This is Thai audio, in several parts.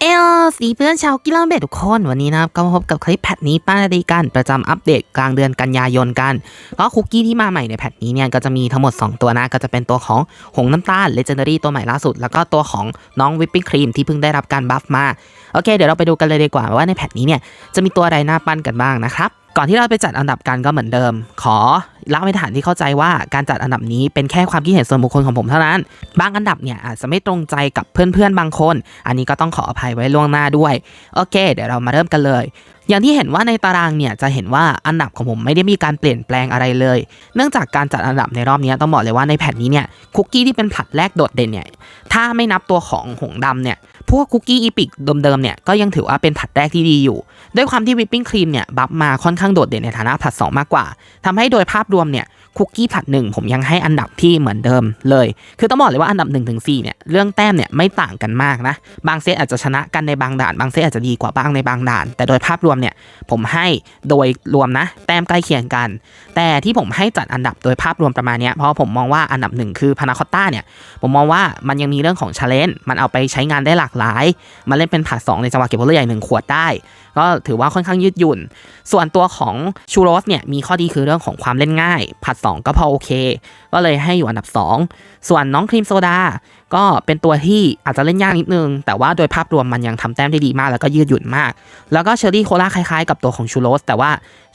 เอลสีเพื่อนชาวกีฬาเบสทุกคนวันนี้นะครับก็มาพบกับคลิปแพทนี้ป้านาดีกันประจำอัปเดตกลางเดือนกันยายนกันก็คุกกี้ที่มาใหม่ในแพทนี้เนี่ยก็จะมีทั้งหมด 2 ตัวนะ ก็จะเป็นตัวของหงน้ำตาลเลเจนดารี่ตัวใหม่ล่าสุด แล้วก็ตัวของน้องวิปปิ้งครีมที่เพิ่งได้รับการบัฟมา โอเค เดี๋ยวเราไปดูกันเลยดีกว่าว่าในแพทนี้เนี่ยจะมีตัวอะไรน่าปั้นกันบ้างนะครับ ก่อนที่เราไปจัดอันดับกันก็เหมือนเดิม ขอเล่าให้ฐานที่เข้าใจว่าการจัดอันดับนี้เป็นแค่ความคิดเห็นส่วนบุคคลของผมเท่านั้น บางอันดับเนี่ยอาจจะไม่ตรงใจกับเพื่อนๆบางคน อันนี้ก็ต้องขออภัยไว้ล่วงหน้าด้วย โอเค เดี๋ยวเรามาเริ่มกันเลย อย่างที่เห็นว่าในตารางเนี่ยจะเห็นว่าอันดับของผมไม่ได้มีการเปลี่ยนแปลงอะไรเลย เนื่องจากการจัดอันดับในรอบนี้ต้องบอกเลยว่าในแผ่นนี้เนี่ยคุกกี้ที่เป็นผลัดแรกโดดเด่นเนี่ยถ้าไม่นับตัวของหงดำเนี่ยพวกคุกกี้อีพิกเดิมๆเนี่ยก็ยังถือว่าเป็นผัดแรกที่ดีอยู่ ด้วยความที่วิปปิ้งครีมเนี่ยบัฟมาค่อนข้างโดดเด่นในฐานะผัด2มากกว่าทำให้โดยภาพรวมเนี่ย คุกกี้ผัดหนึ่งผมยังให้อันดับที่เหมือนเดิมเลย คือต้องบอกเลยว่าอันดับ1นถึงสเนี่ยเรื่องแต้มเนี่ยไม่ต่างกันมากนะ บางเซตอาจจะชนะกันในบางด่าน บางเซตอาจจะดีกว่าบ้างในบางด่าน แต่โดยภาพรวมเนี่ยผมให้โดยรวมนะ แต้มใกล้เคียงกัน แต่ที่ผมให้จัดอันดับโดยภาพรวมประมาณเนี้ยเพราะผมมองว่าอันดับหนึ่งคือพานาคอตต้าเนี่ยผมมองว่ามันยังมีเรื่องของชาเลนจ์มันเอาไปใช้งานได้หลากหลายมันเล่นเป็นผัดสองในจังหวะเก็บผลเลือดใหญ่หนึ่งขวดได้ ก็ถือว่าค่อนข้างยืดหยุ่น ส่วนตัวของชูโรสเนี่ยมีข้อดีคือเรื่องของความเล่นง่ายผัด2 ก็พอโอเค ก็เลยให้อยู่อันดับ 2 ส่วนน้องครีมโซดา ก็เป็นตัวที่อาจจะเล่นยากนิดนึง แต่ว่าโดยภาพรวมมันยังทำแต้มได้ดีมาก แล้วก็ยืดหยุ่นมาก แล้วก็เชอร์รี่โคลาคล้ายๆ กับตัวของชูโรส แต่ว่า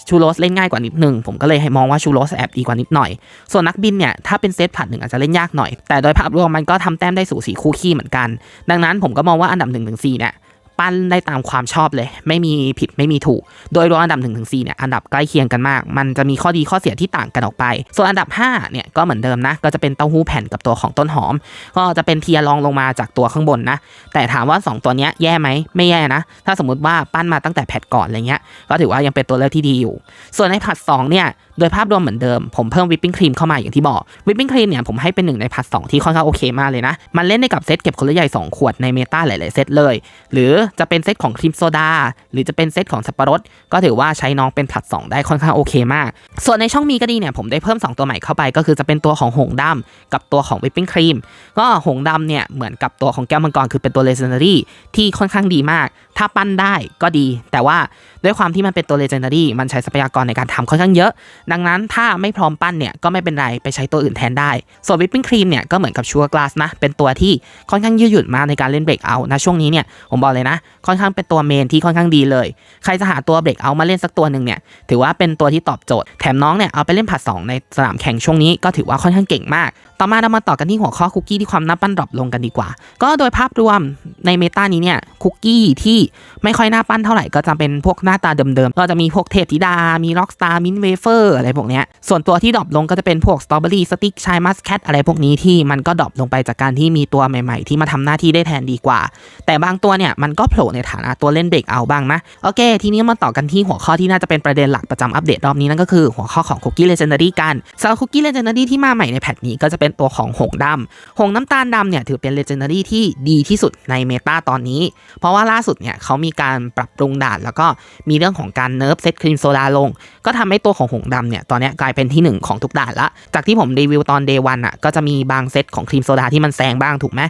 ชูโรสเล่นง่ายกว่านิดนึง ผมก็เลยให้มองว่าชูโรสแอบดีกว่านิดหน่อย ส่วนนักบินเนี่ยถ้าเป็นเซตผัดหนึ่งอาจจะเล่นยากหน่อย แต่โดยภาพรวมมันก็ทำแต้มได้สูสีคู่ขี้เหมือนกัน ดังนั้นผมก็มองว่าอันดับ1นถึงสเนี่ย ปั้นได้ตามความชอบเลย ไม่มีผิดไม่มีถูก โดยรวมอันดับ1นถึงสเนี่ยอันดับใกล้เคียงกันมาก มันจะมีข้อดีข้อเสียที่ต่างกันออกไป ส่วนอันดับ5เนี่ยก็เหมือนเดิมนะ ก็จะเป็นเต้าหู้แผ่นกับตัวของต้นหอม ก็จะเป็นเทียรองลงมาจากตัวข้างบนนะ แต่ถามว่า 2 ตัวเนี้ยแย่ไหมไม่แย่นะ ถ้าสมมติว่าปั้นมาตั้งแต่แพทก่อนอะไรเงี้ย ก็ถือว่ายังเป็นตัวเลือกที่ดีอยู่ ส่วนในผัด2เนี่ยโดยภาพรวมเหมือนเดิม ผมเพิ่มวิปปิ้งครีมเข้ามาอย่างที่บอกวิปปิ้งครีมเนี่ยผมให้เป็นหนึ่งในพัทสองที่ค่อนข้างโอเคมากเลยนะ มันเล่นได้กับเซตเก็บคนละใหญ่2ขวดในเมตาหลายๆเซตเลย หรือจะเป็นเซตของครีมโซดา หรือจะเป็นเซตของสับปะรด ก็ถือว่าใช้น้องเป็นผลัด 2 ได้ค่อนข้างโอเคมาก ส่วนในช่องมีก็ดีเนี่ยผมได้เพิ่ม 2 ตัวใหม่เข้าไป ก็คือจะเป็นตัวของหงดำกับตัวของวิปปิ้งครีมก็หงดำเนี่ยเหมือนกับตัวของแก้วมังกรคือเป็นตัวเลเจนดารี่ที่ค่อนข้างดีมาก ถ้าปั้นได้ก็ดี แต่ว่าด้วยความที่มันเป็นตัวเลเจนดารี่มันใช้ทรัพยากรในการทำค่อนข้างเยอะ ดังนั้นถ้าไม่พร้อมปั้นเนี่ยก็ไม่เป็นไรไปใช้ตัวอื่นแทนได้ ส่วนวิปปิ้งครีมเนี่ยก็เหมือนกับชัวร์กลาสนะเป็นตัวที่ค่อนข้างยืดหยุ่นมากในการเล่นเบรกเอานะช่วงนี้เนี่ยผมบอกเลยนะค่อนข้างเป็นตัวเมนที่ค่อนข้างดีเลย ใครจะหาตัวเบรกเอามาเล่นสักตัวหนึ่งเนี่ยถือว่าเป็นตัวที่ตอบโจทย์แถมน้องเนี่ยเอาไปเล่นผัดสองในสนามแข่งช่วงนี้ก็ถือว่าค่อนข้างเก่งมาก ต่อมาเรามาต่อกันที่หัวข้อคุกกี้ที่ความน่าปั้นดรอปลงกันดีกว่า ก็โดยภาพรวมในเมตานี้เนี่ยคุกกี้ที่ไม่ค่อยน่าปั้นเท่าไหร่ก็จะเป็นพวกหน้าตาเดิมๆก็จะมีพวกเทพธิดา มีล็อกสตาร์มินเวเฟอร์อะไรพวกเนี้ยส่วนตัวที่ดรอปลงก็จะเป็นพวกสตรอเบอรี่สติ๊กชายมัสแคทอะไรพวกนี้ที่มันก็ดรอปลงไปจากการที่มีตัวใหม่ๆ ที่มาทำหน้าที่ได้แทนดีกว่า แต่บางตัวเนี่ยมันก็โผล่ในฐานะตัวเล่นเด็กเอาบ้างนะโอเค ทีนี้มาต่อกันที่หัวข้อที่น่าจะเป็นประเด็นหลักประจำอัปเดตรอบนี้นั่นก็คือหัวข้อของคุกกี้เลเจนดารี่กันสำหรับคุกกี้เลเจนดารี่ที่มาใหม่ในแพทนี้ก็จะเป็นตัวของหงดำหงน้ำตาลดำเนี่ยถือเป็นเลเจนดารี่ที่ดีที่สุดในเมตาตอนนี้ เพราะว่าล่าสุดเนี่ยเขามีการปรับปรุงด่าน แล้วก็มีเรื่องของการเนิร์ฟเซตครีมโซดาลง ก็ทำให้ตัวของหงดำเนี่ยตอนนี้กลายเป็นที่หนึ่งของทุกด่านละ จากที่ผมรีวิวตอนเดย์วันอะก็จะมีบางเซตของครีมโซดาที่มันแซงบ้างถูกไหม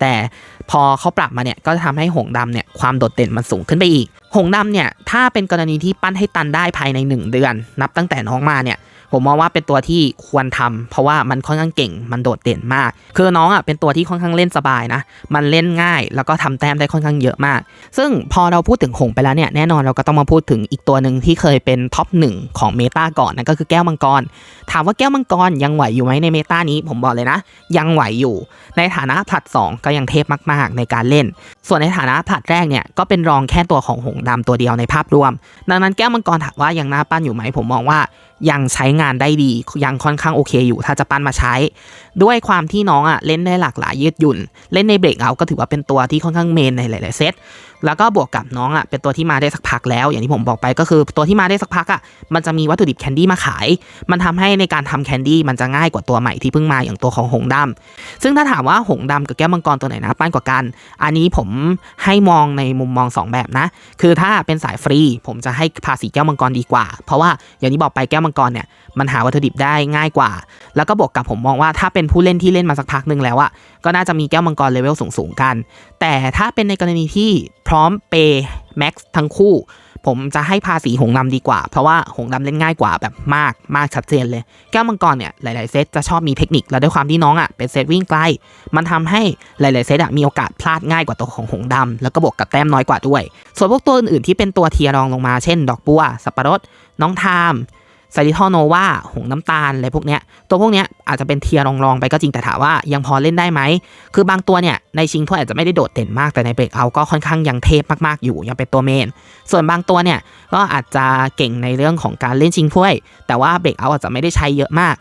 แต่พอเขาปรับมาเนี่ยก็จะทำให้หงดำเนี่ยความโดดเด่นมันสูงขึ้นไปอีก หงดำเนี่ยถ้าเป็นกรณีที่ปั้นให้ตันได้ภายใน 1 เดือน นับตั้งแต่น้องมาเนี่ย ผมมองว่าเป็นตัวที่ควรทำเพราะว่ามันค่อนข้างเก่ง มันโดดเด่นมาก คือน้องอะเป็นตัวที่ค่อนข้างเล่นสบายนะ มันเล่นง่ายแล้วก็ทำแต้มได้ค่อนข้างเยอะมาก ซึ่งพอเราพูดถึงหงไปแล้วเนี่ยแน่นอนเราก็ต้องมาพูดถึงอีกตัวหนึ่งที่เคยเป็นท็อปหนึ่งของเมตาก่อนนั่นก็คือแก้วมังกร ถามว่าแก้วมังกรยังไหวอยู่ไหมในเมตานี้ ผมบอกเลยนะ ยังไหวอยู่ ในฐานะผลัด 2 ก็ยังเทพมาก ๆ ในการเล่น ส่วนในฐานะผลัดแรกเนี่ยก็เป็นรองแค่ตัวของหงดำตัวเดียวในภาพรวม ดังนั้นแก้วมังกรถามว่ายังน่าปั้นอยู่ไหมผมมองว่า ยังใช้งานได้ดี ยังค่อนข้างโอเคอยู่ ถ้าจะปั้นมาใช้ ด้วยความที่น้องอะเล่นได้หลากหลายยืดหยุ่น เล่นในเบรกเอาก็ถือว่าเป็นตัวที่ค่อนข้างเมนในหลาย ๆ เซต แล้วก็บวกกับน้องอะเป็นตัวที่มาได้สักพักแล้ว อย่างที่ผมบอกไปก็คือตัวที่มาได้สักพักอะมันจะมีวัตถุดิบแคนดี้มาขาย มันทำให้ในการทำแคนดี้มันจะง่ายกว่าตัวใหม่ที่เพิ่งมาอย่างตัวของหงดำซึ่งถ้าถามว่าหงดำกับแก้วมังกรตัวไหนนะปั้นกว่ากัน อันนี้ผมให้มองในมุมมองสองแบบนะ คือถ้าเป็นสายฟรี ผมจะให้ภาษีแก้วมังกรดีกว่า เพราะว่าอย่างที่บอกไปแก้วมังกรเนี่ยมันหาวัตถุดิบได้ง่ายกว่า แล้วก็บวกกับผมมองว่าถ้าเป็นผู้เล่นที่เล่นมาสักพักหนึ่งแล้วอะก็น่าจะมีแก้วมังกรเลเวลสูงๆกัน แต่ถ้าเป็นในกรณีที่พร้อมเปย์แม็กซ์ทั้งคู่ ผมจะให้ภาษีหงดำดีกว่า เพราะว่าหงดำเล่นง่ายกว่าแบบมากมากชัดเจนเลย แก้วมังกรเนี่ยหลายๆเซตจะชอบมีเทคนิค แล้วด้วยความที่น้องอะเป็นเซตวิ่งไกล มันทำให้หลายๆเซตอะมีโอกาสพลาดง่ายกว่าตัวของหงดำแล้วก็บวกกับแต้มน้อยกว่าด้วย ส่วนพวกตัวอื่นๆที่เป็นตัวเทียร์รองลงมาเช่น ดอกบัวสับปะรดน้องทาม ไซริทอโนวาหงน้ำตาลอะไรพวกเนี้ยตัวพวกเนี้ยอาจจะเป็นเทียร์รองๆไปก็จริงแต่ถามว่ายังพอเล่นได้ไหม คือบางตัวเนี่ยในชิงถ้วยอาจจะไม่ได้โดดเด่นมากแต่ในเบรกเอาก็ค่อนข้างยังเทพมากๆอยู่ยังเป็นตัวเมน ส่วนบางตัวเนี่ยก็อาจจะเก่งในเรื่องของการเล่นชิงถ้วย แต่ว่าเบรกเอาอาจจะไม่ได้ใช้เยอะมาก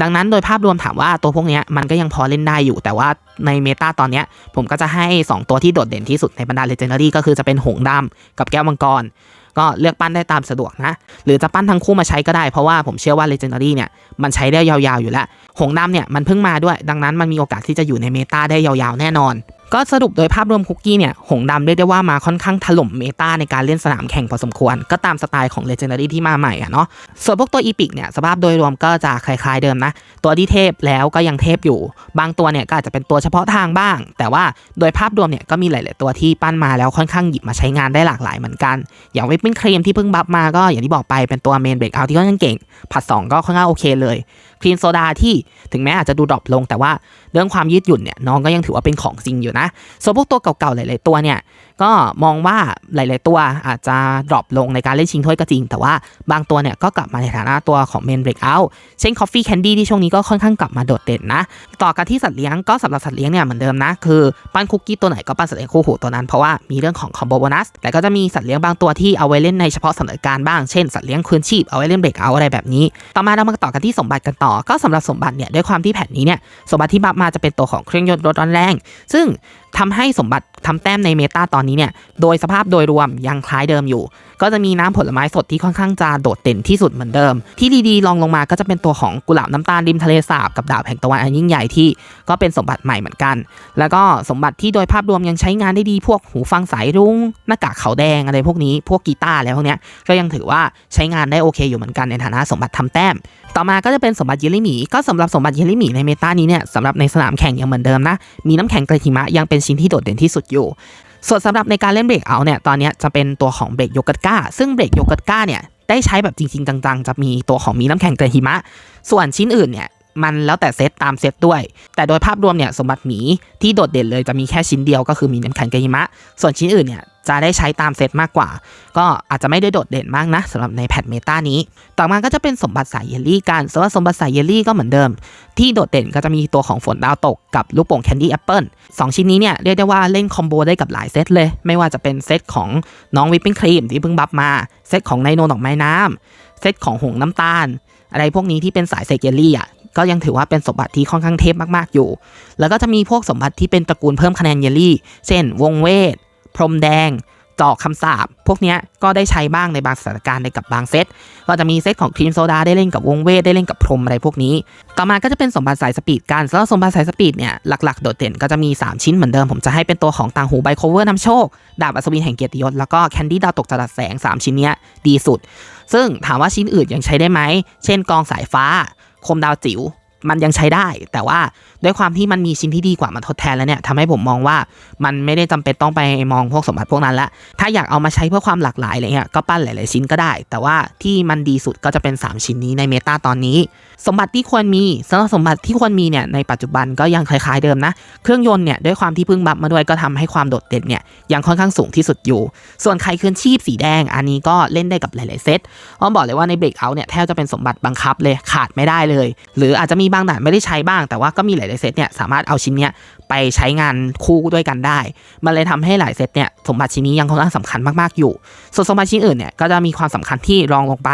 ดังนั้นโดยภาพรวมถามว่าตัวพวกเนี้ยมันก็ยังพอเล่นได้อยู่ แต่ว่าในเมตาตอนเนี้ยผมก็จะให้ 2 ตัวที่โดดเด่นที่สุดในบรรดาเลเจนดารี่ก็คือจะเป็นหงส์ดำกับแก้วมังกร ก็เลือกปั้นได้ตามสะดวกนะ หรือจะปั้นทั้งคู่มาใช้ก็ได้ เพราะว่าผมเชื่อว่า Legendary เนี่ยมันใช้ได้ยาวๆอยู่แล้ว หงดำเนี่ยมันเพิ่งมาด้วย ดังนั้นมันมีโอกาสที่จะอยู่ในเมตาได้ยาวๆแน่นอน ก็สรุปโดยภาพรวมคุกกี้เนี่ย หงดำเรียกได้ว่ามาค่อนข้างถล่มเมตาในการเล่นสนามแข่งพอสมควร ก็ตามสไตล์ของ Legendary ที่มาใหม่อะเนาะ ส่วนพวกตัวอีพิกเนี่ย สภาพโดยรวมก็จะคล้ายๆเดิมนะ ตัวที่เทพแล้วก็ยังเทพอยู่ บางตัวเนี่ยก็อาจจะเป็นตัวเฉพาะทางบ้าง แต่ว่าโดยภาพรวมเนี่ยก็มีหลาย ๆ ตัวที่ปั้นมาแล้วค่อนข้างหยิบมาใช้งานได้หลากหลายเหมือนกัน อย่างวิปปิ้งครีมที่เพิ่งบัฟมาก็อย่างที่บอกไปเป็นตัวเมนเบรกเอาที่ค่อนข้างเก่งผัด2ก็ค่อนข้างโอเคเลย ครีมโซดาที่ถึงแม้อาจจะดูดรอปลง แต่ว่าเรื่องความยืดหยุ่นเนี่ยน้องก็ยังถือว่าเป็นของจริงอยู่นะส่วนพวกตัวเก่าๆหลายๆตัวเนี่ยก็มองว่าหลาย ๆ ตัวอาจจะดรอปลงในการเล่นชิงถ้วยก็จริง แต่ว่าบางตัวเนี่ยก็กลับมาในฐานะตัวของเมนเบรกเอาเช่น Coffee Candy ที่ช่วงนี้ก็ค่อนข้างกลับมาโดดเด่นนะ ต่อกันที่สัตว์เลี้ยงก็สำหรับสัตว์เลี้ยงเนี่ยเหมือนเดิมนะคือปั้นคุกกี้ตัวไหนก็ปั้นสัตว์เลี้ยงคู่หูตัวนั้นเพราะว่ามีเรื่องของคอมโบโบนัสแต่ก็จะมีสัตว์เลี้ยงบางตัวที่เอาไว้เล่นในเฉพาะสถานการณ์บ้างเช่นสัตว์เลี้ยงคืนชีพเอาไว้เล่นเบรกเอาอะไรแบบนี้ ต่อมาเรามาต่อกันที่สมบัติกันต่อ ก็สำหรับสมบัติเนี่ยด้วยความที่แผ่นนี้เนี่ยสมบัติที่บัฟมาจะเป็นตัวของเครื่องยนต์รถร้อนแรง ซึ่ง ทำให้สมบัติทำแต้มในเมตาตอนนี้เนี่ย โดยสภาพโดยรวมยังคล้ายเดิมอยู่ ก็จะมีน้ำผลไม้สดที่ค่อนข้างจะโดดเด่นที่สุดเหมือนเดิม ที่ดีๆลองลงมาก็จะเป็นตัวของกุหลาบน้ำตาลริมทะเลสาบกับดาบแห่งตะวันอันยิ่งใหญ่ที่ก็เป็นสมบัติใหม่เหมือนกัน แล้วก็สมบัติที่โดยภาพรวมยังใช้งานได้ดีพวกหูฟังสายรุ้งหน้ากากขาวแดงอะไรพวกนี้พวกกีตาร์อะไรพวกเนี้ยก็ยังถือว่าใช้งานได้โอเคอยู่เหมือนกันในฐานะสมบัติทำแต้ม ต่อมาก็จะเป็นสมบัติเยลลี่หมีก็สำหรับสมบัติเยลลี่หมีในเมตานี้เนี่ยสำหรับในสนามแข่งยังเหมือนเดิมนะมีน้ำแข็งกระหิมะยังเป็นชิ้นที่โดดเด่นที่สุดอยู่ ส่วนสำหรับในการเล่นเบรกเอาเนี่ยตอนนี้จะเป็นตัวของเบรกโยกัตก้าซึ่งเบรกโยกัตก้าเนี่ยได้ใช้แบบจริง ๆ จังๆ จะมีตัวของมีน้ำแข็งกระหิมะ ส่วนชิ้นอื่นเนี่ยมันแล้วแต่เซตตามเซตด้วย แต่โดยภาพรวมเนี่ยสมบัติหมีที่โดดเด่นเลยจะมีแค่ชิ้นเดียวก็คือมีน้ำแข็งกหิมะ ส่วนชิ้นอื่นเนี่ย จะได้ใช้ตามเซตมากกว่า ก็อาจจะไม่ได้โดดเด่นมากนะสำหรับในแพทเมตานี้ ต่อมาก็จะเป็นสมบัติสายเยลลี่กันสำหรับสมบัติสายเยลลี่ก็เหมือนเดิม ที่โดดเด่นก็จะมีตัวของฝนดาวตกกับลูกโป่งแคนดี้แอปเปิลสองชิ้นนี้เนี่ยเรียกได้ว่าเล่นคอมโบได้กับหลายเซตเลย ไม่ว่าจะเป็นเซตของน้องวิปปิ้งครีมที่เพิ่งบัฟมา เซตของไนโนดอกไม้น้ำเซตของหงน้ำตาล อะไรพวกนี้ที่เป็นสายเซกเยลลี่อะก็ยังถือว่าเป็นสมบัติที่ค่อนข้างเทพมากๆอยู่ แล้วก็จะมีพวกสมบัติที่เป็นตระกูลเพิ่มคะแนนเยลลี่ เช่น วงเวท พรมแดงจอกคำสาบพวกนี้ก็ได้ใช้บ้างในบางสถานการณ์ในกับบางเซต ก็จะมีเซตของครีมโซดาได้เล่นกับวงเวทได้เล่นกับพรมอะไรพวกนี้ ต่อมาก็จะเป็นสมบัติสายสปีดกันสำหรับสมบัติสายสปีดเนี่ยหลักๆ โดดเด่นก็จะมี 3 ชิ้นเหมือนเดิม ผมจะให้เป็นตัวของต่างหูไบโคเวอร์นำโชค ดาบอัศวินแห่งเกียรติยศแล้วก็แคนดี้ดาวตกจรัสแสง 3 ชิ้นเนี้ยดีสุด ซึ่งถามว่าชิ้นอื่นยังใช้ได้ไหมเช่นกองสายฟ้า คมดาวจิ๋วมันยังใช้ได้ แต่ว่า ด้วยความที่มันมีชิ้นที่ดีกว่ามาทดแทนแล้วเนี่ยทำให้ผมมองว่ามันไม่ได้จำเป็นต้องไปมองพวกสมบัติพวกนั้นละถ้าอยากเอามาใช้เพื่อความหลากหลายอะไรเงี้ยก็ปั้นหลาย ๆ ชิ้นก็ได้ แต่ว่าที่มันดีสุดก็จะเป็น 3 ชิ้นนี้ในเมตาตอนนี้ สมบัติที่ควรมีสำหรับสมบัติที่ควรมีเนี่ยในปัจจุบันก็ยังคล้าย ๆ เดิมนะ เครื่องยนต์เนี่ยด้วยความที่เพิ่งบัฟมาด้วยก็ทำให้ความโดดเด่นเนี่ยยังค่อนข้างสูงที่สุดอยู่ ส่วนใครคืนชีพสีแดง อันนี้ก็เล่นได้กับหลาย ๆ เซตอ้อมบอกเลยว่าในเบรกเอาเนี่ยแทบจะเป็นสมบัติบังคับเลยขาดไม่ได้เลย หรืออาจจะมีบางด่านไม่ได้ใช้บ้าง แต่ว่าก็มีหลายายเซตเนี่ยสามารถเอาชิ้นเนี้ยไปใช้งานคู่ด้วยกันได้ มันเลยทำให้หลายเซตเนี่ยสมบัติชิ้นนี้ยังค่อนข้างสำคัญมาก ๆ อยู่ ส่วนสมบัติชิ้นอื่นเนี่ยก็จะมีความสำคัญที่รองลงไป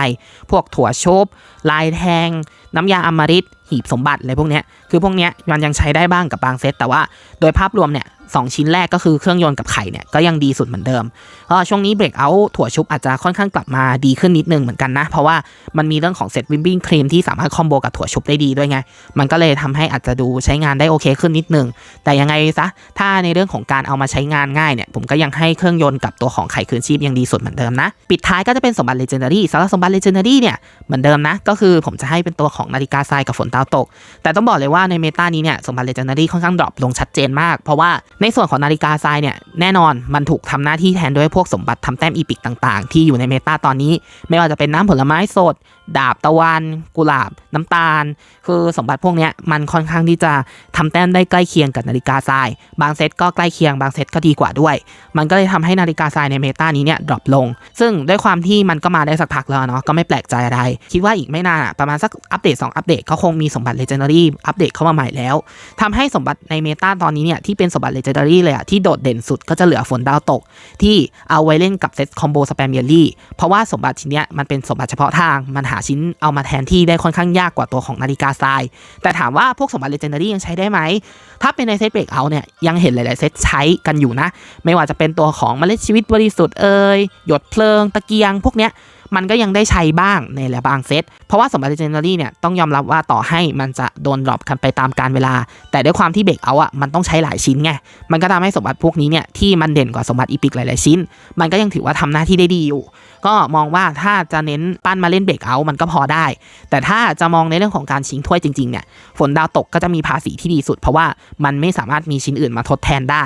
พวกถั่วชบลายแทง น้ำยาอมฤตหีบสมบัติอะไรพวกเนี้ยคือพวกเนี้ยมันยังใช้ได้บ้างกับบางเซตแต่ว่าโดยภาพรวมเนี่ย สองชิ้นแรกก็คือเครื่องยนต์กับไข่เนี่ยก็ยังดีสุดเหมือนเดิมก็ช่วงนี้เบรกเอาถั่วชุบอาจจะค่อนข้างกลับมาดีขึ้นนิดนึงเหมือนกันนะ เพราะว่ามันมีเรื่องของเซตวิมบิ้งครีมที่สามารถคอมโบกับถั่วชุบได้ดีด้วยไง มันก็เลยทำให้อาจจะดูใช้งานได้โอเคขึ้นนิดนึง แต่ยังไงซะถ้าในเรื่องของการเอามาใช้งานง่ายเนี่ยผมก็ยังให้เครื่องยนต์กับตัวของไข่คืนชีพยังดีสุดเหมือนเดิมนะ ปิดท้ายก็จะเป็นสมบัติเลเจนดารี่สำหรับสมบัติเลเจนดารี่เนี่ยเหมือนเดิมนะก็คือผมจะให้เป็นตัวของนาฬิกาทรายกับฝนดาวตก แต่ต้องบอกเลยว่าในเมตานี้เนี่ยสมบัติเลเจนดารี่ค่อนข้างดรอปลงชัดเจนมาก เพราะว่าในส่วนของนาฬิกาทรายเนี่ยแน่นอนมันถูกทำหน้าที่แทนด้วยพวกสมบัติทำแต้มอีพิกต่างๆ ที่อยู่ในเมตาตอนนี้ ไม่ว่าจะเป็นน้ำผลไม้สด ดาบตะวัน กุหลาบ น้ำตาล คือสมบัติพวกนี้มันค่อนข้างที่จะทำแต้มได้ใกล้เคียงกับนาฬิกาทราย บางเซตก็ใกล้เคียงบางเซตก็ดีกว่าด้วย มันก็เลยทำให้นาฬิกาทรายในเมตานี้เนี่ยดรอปลง ซึ่งด้วยความที่มันก็มาได้สักพักแล้วเนาะก็ไม่แปลกใจอะไร คิดว่าอีกไม่นานประมาณสักอัปเดต 2 อัปเดตก็คงมีสมบัติเลเจนดารี่อัปเดตเข้ามาใหม่แล้วทำให้สมบัติในเมตาตอนนี้เนี่ยที่เป็นสมบัติเลเจนดารี่เลยอะที่โดดเด่นสุดก็จะเหลือฝนดาวตก ที่เอาไว้เล่นกับเซตคอมโบสแปมเยลลี่เพราะว่าสมบัติชิ้นเนี้ยมันเป็นสมบัติเฉพาะทาง มันหาชิ้นเอามาแทนที่ได้ค่อนข้างยากกว่าตัวของนาฬิกาทราย แต่ถามว่าพวกสมบัติเลเจนดารี่ยังใช้ได้ไหม ถ้าเป็นในเซตเบรกเอาเนี่ยยังเห็นหลายๆเซตใช้กันอยู่นะ ไม่ว่าจะเป็นตัวของเมล็ดชีวิตบริสุทธิ์เอ่ยหยดเพลิงตะเกียงพวกเนี้ย มันก็ยังได้ใช้บ้างในหลายบางเซต เพราะว่าสมบัติเลเนดารี่เนี่ยต้องยอมรับว่าต่อให้มันจะโดนดรอปกันไปตามการเวลา แต่ด้วยความที่เบรกเอาอะมันต้องใช้หลายชิ้นไง มันก็ทำให้สมบัติพวกนี้เนี่ยที่มันเด่นกว่าสมบัติอีพิกหลายๆชิ้น มันก็ยังถือว่าทำหน้าที่ได้ดีอยู่ก็มองว่าถ้าจะเน้นปั้นมาเล่นเบรกเอามันก็พอได้ แต่ถ้าจะมองในเรื่องของการชิงถ้วยจริงๆเนี่ยฝนดาวตกก็จะมีภาษีที่ดีสุด เพราะว่ามันไม่สามารถมีชิ้นอื่นมาทดแทนได้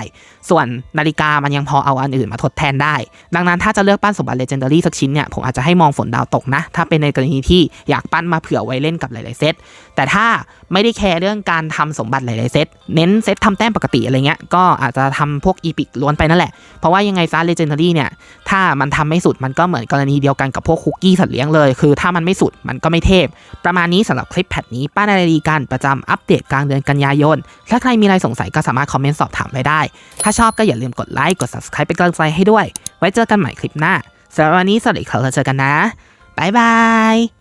ส่วนนาฬิกามันยังพอเอาอันอื่นมาทดแทนได้ ดังนั้นถ้าจะเลือกปั้นสมบัติเลเจนดารี่สักชิ้นเนี่ยผมอาจจะให้มองฝนดาวตกนะถ้าเป็นในกรณีที่อยากปั้นมาเผื่อไว้เล่นกับหลายๆเซตแต่ถ้าไม่ได้แคร์เรื่องการทำสมบัติหลายๆเซตเน้นเซตทำแต้มปกติอะไรเงี้ยก็อาจจะทำพวกอีพิกล้วนไปนั่นแหละ เพราะว่ายังไงซะเลเจนดารี่เนี่ย ถ้ามันทำไม่สุดมันก็เหมือนกรณีเดียวกันกับพวกคุกกี้สัตว์เลี้ยงเลย คือถ้ามันไม่สุดมันก็ไม่เทพ ประมาณนี้สำหรับคลิปแพทนี้ป้านาฬิกันประจำอัปเดตกลางเดือนกันยายนถ้าใครมีอะไรสงสัยก็สามารถคอมเมนต์สอบถามไว้ได้ ถ้าชอบก็อย่าลืมกดไลค์กด subscribe เป็นกำลังใจให้ด้วย ไว้เจอกันใหม่คลิปหน้าสำหรับวันนี้สวัสดีครับเราเจอกันนะบ๊ายบาย